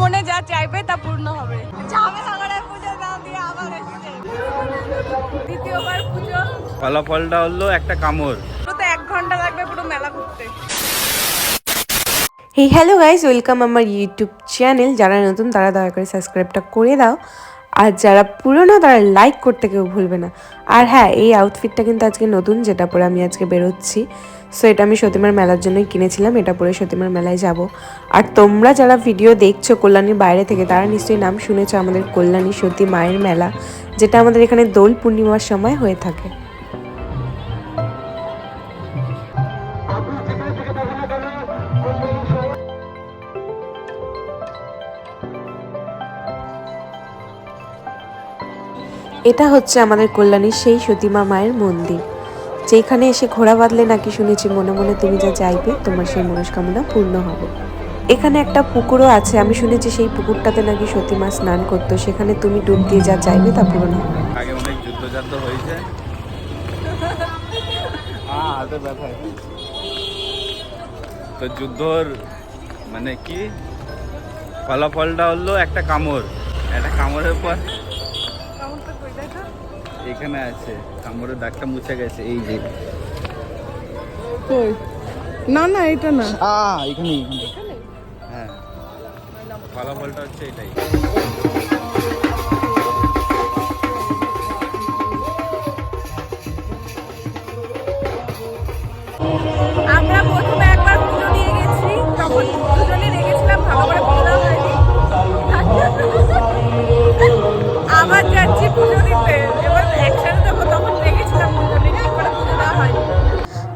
মনে যা চাইবে তা পূর্ণ হবে। ঝামেলা করে পুজো না দিয়ে আবার এসছে। দ্বিতীয়বার পুজো। ফলাফলটা হলো একটা কামড়। তো এক ঘণ্টা লাগবে পুরো মেলা ঘুরতে। হে হ্যালো গাইজ ওয়েলকাম আমার ইউটিউব চ্যানেল যারা নতুন তারা দয়া করে সাবস্ক্রাইবটা করে দাও। আর যারা পুরনো, তারা লাইক করতে কেউ ভুলবে না। আর হ্যাঁ এই আউটফিটটা কিন্তু আজকে নতুন, যেটা পরে আমি আজকে বেরোচ্ছি। সো এটা আমি সতীমার মেলার জন্যই কিনেছিলাম, এটা পরে সতীমার মেলায় যাব। আর তোমরা যারা ভিডিও দেখছ কল্যাণীর বাইরে থেকে, তারা নিশ্চয়ই নাম শুনেছো আমাদের কল্যাণী সতী মায়ের মেলা, যেটা আমাদের এখানে দোল পূর্ণিমার সময় হয়ে থাকে। এটা হচ্ছে আমাদের কল্যাণীর সেই সতীমা মায়ের মন্দির। যেখানে এসে ঘোড়া বাঁধলে নাকি শুনেছি মনে মনে তুমি যা চাইবে, তোমার সেই মনস্কামনা পূর্ণ হবে। এখানে একটা পুকুরও আছে, আমি শুনেছি সেই পুকুরটাতে নাকি সতীমা স্নান করতো, সেখানে তুমি ডুব দিয়ে যা চাইবে তা পূরণ হবে। তো যুদ্ধর মানে কি? ফলাফলটা হলো একটা কামড়। একটা কামড়ের পর এখানে আছে। কামড়ের দাগটা মুছে গেছে এই যে। কই? না না এটা না। এখানে হ্যাঁ। ফলাফলটা হচ্ছে এটাই।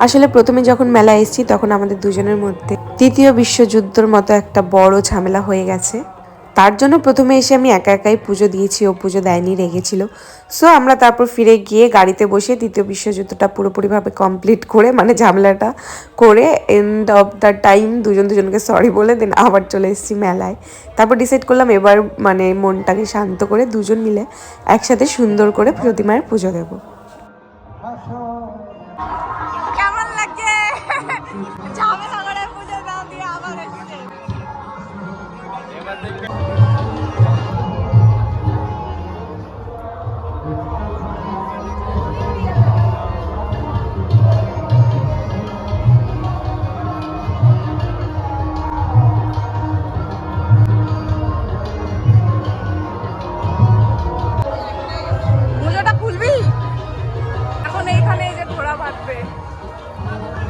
আসলে প্রথমে যখন মেলা এসেছি, তখন আমাদের দুজনের মধ্যে তৃতীয় বিশ্বযুদ্ধর মতো একটা বড় ঝামেলা হয়ে গেছে। তার জন্য প্রথমে এসে আমি একা একাই পুজো দিয়েছি, ও পুজো দেয়নি, রেগেছিল। সো আমরা তারপর ফিরে গিয়ে গাড়িতে বসে তৃতীয় বিশ্বযুদ্ধটা পুরোপুরিভাবে কমপ্লিট করে মানে ঝামেলাটা করে এন্ড অফ দ্য টাইম দুজন দুজনকে সরি বলে দেন আবার চলে এসেছি মেলায়। তারপর ডিসাইড করলাম এবার মানে মনটাকে শান্ত করে দুজন মিলে একসাথে সুন্দর করে প্রতিমার পুজো দেবো।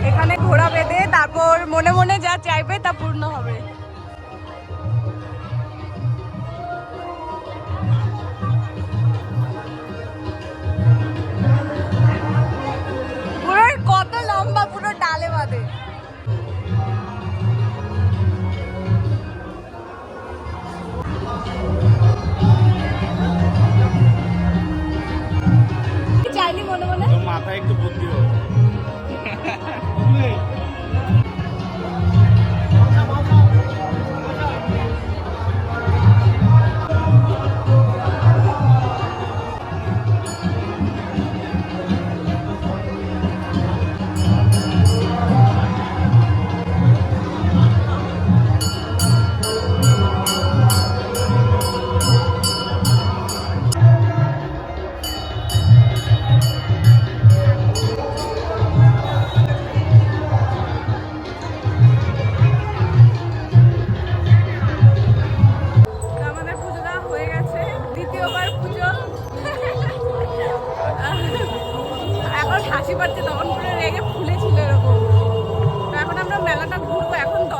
এখন ঘোড়া বেঁধে তারপর মনে মনে যা চাইবে তা পূর্ণ হবে।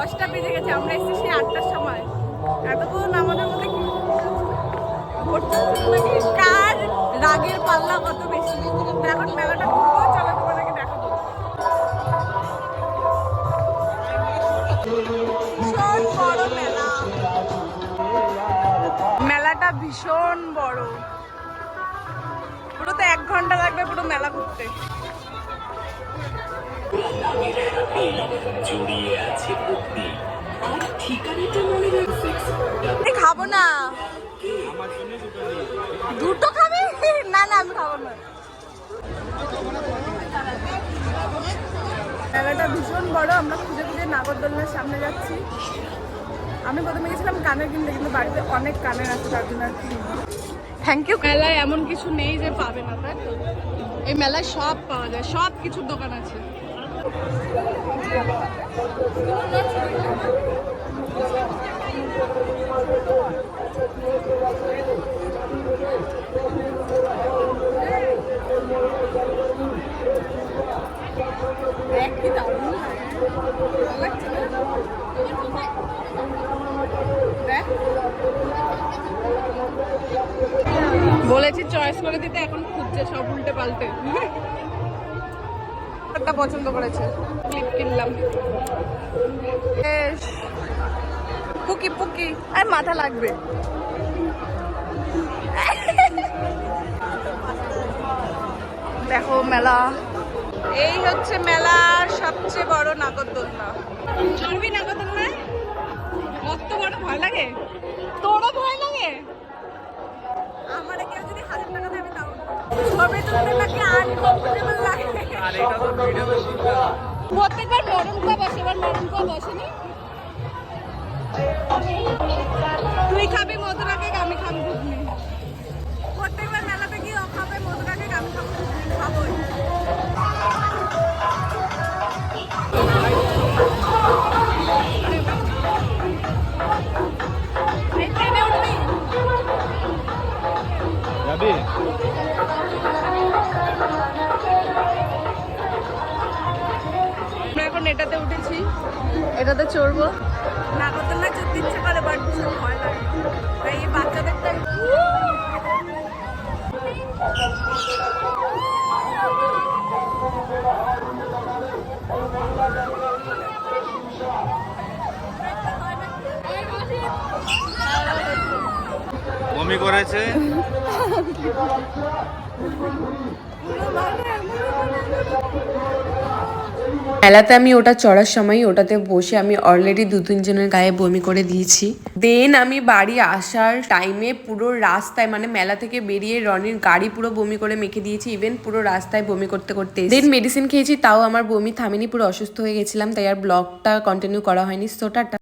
দশটা বেজে গেছে, আমরা এসেছি সেই আটটার সময়। এতক্ষণ আমাদের মধ্যে কি কার রাগের পাল্লা কত বেশি? এখন মেলাটা ঘুরবো, চলো তোমাদেরকে দেখাবো। ভীষণ বড় মেলা। মেলাটা ভীষণ বড়। পুরো তো এক ঘণ্টা লাগবে পুরো মেলা ঘুরতে। আমি খাব না। দুটো খাবি? না না আমি খাব না। মেলাটা ভীষণ বড় আমরা খুঁজে খুঁজে নাগরদোলনার সামনে যাচ্ছি। আমি প্রথমে গেছিলাম কানের কিনতে কিন্তু বাড়িতে অনেক কানের আছে তার জন্য আর থ্যাংক ইউ মেলায় এমন কিছু নেই যে পাবে না তাই তো? এই মেলায় সব পাওয়া যায় সব কিছুর দোকান আছে। বলেছি চয়েস করে দিতে এখন খুঁজছে সব উল্টে পাল্টে। একটা পছন্দ করেছে। ক্লিপ কিনলাম। পুকি পুকি আর মাথা লাগবে। দেখো মেলা। এই হচ্ছে মেলার সবচেয়ে বড় নাগরদোলনা। চড়বি নাগরদোলনায়? কত বড় ভয় লাগে। তোরও ভয় লাগে। আমার কেউ যদি হাজার টাকা দেবে তাও। ছবি তুলতে নাকি আনকমফোর্টেবল লাগে? প্রত্যেকবার মরণ কুয়া বসে এবার মরণ কুয়া বসেনি তুই খাবি মধুরা কেক আমি খাব ঘুগনি। প্রত্যেকবার মেলাতে গিয়ে ও খাবে মধুরা কেক আমি খাব ঘুগনি খাবোই। এই ট্রেনে উঠবি যাবি? এটাতে উঠেছি এটাতে চড়বো। নাগরদোলনা চড়তে ইচ্ছে করে বাট ভীষণ ভয় লাগে। তাই এই বাচ্চাদের বমি করেছে। মেলাতে আমি ওটা চড়ার সময় ওটাতে বসে আমি অলরেডি দু তিনজনের গায়ে বমি করে দিয়েছি। দেন আমি বাড়ি আসার টাইমে পুরো রাস্তায় মানে মেলা থেকে বেরিয়ে রনির গাড়ি পুরো বমি করে মেখে দিয়েছি ইভেন পুরো রাস্তায় বমি করতে করতে দেন মেডিসিন খেয়েছি, তাও আমার বমি থামেনি, পুরো অসুস্থ হয়ে গেছিলাম, তাই আর ব্লগটা কন্টিনিউ করা হয়নি। সো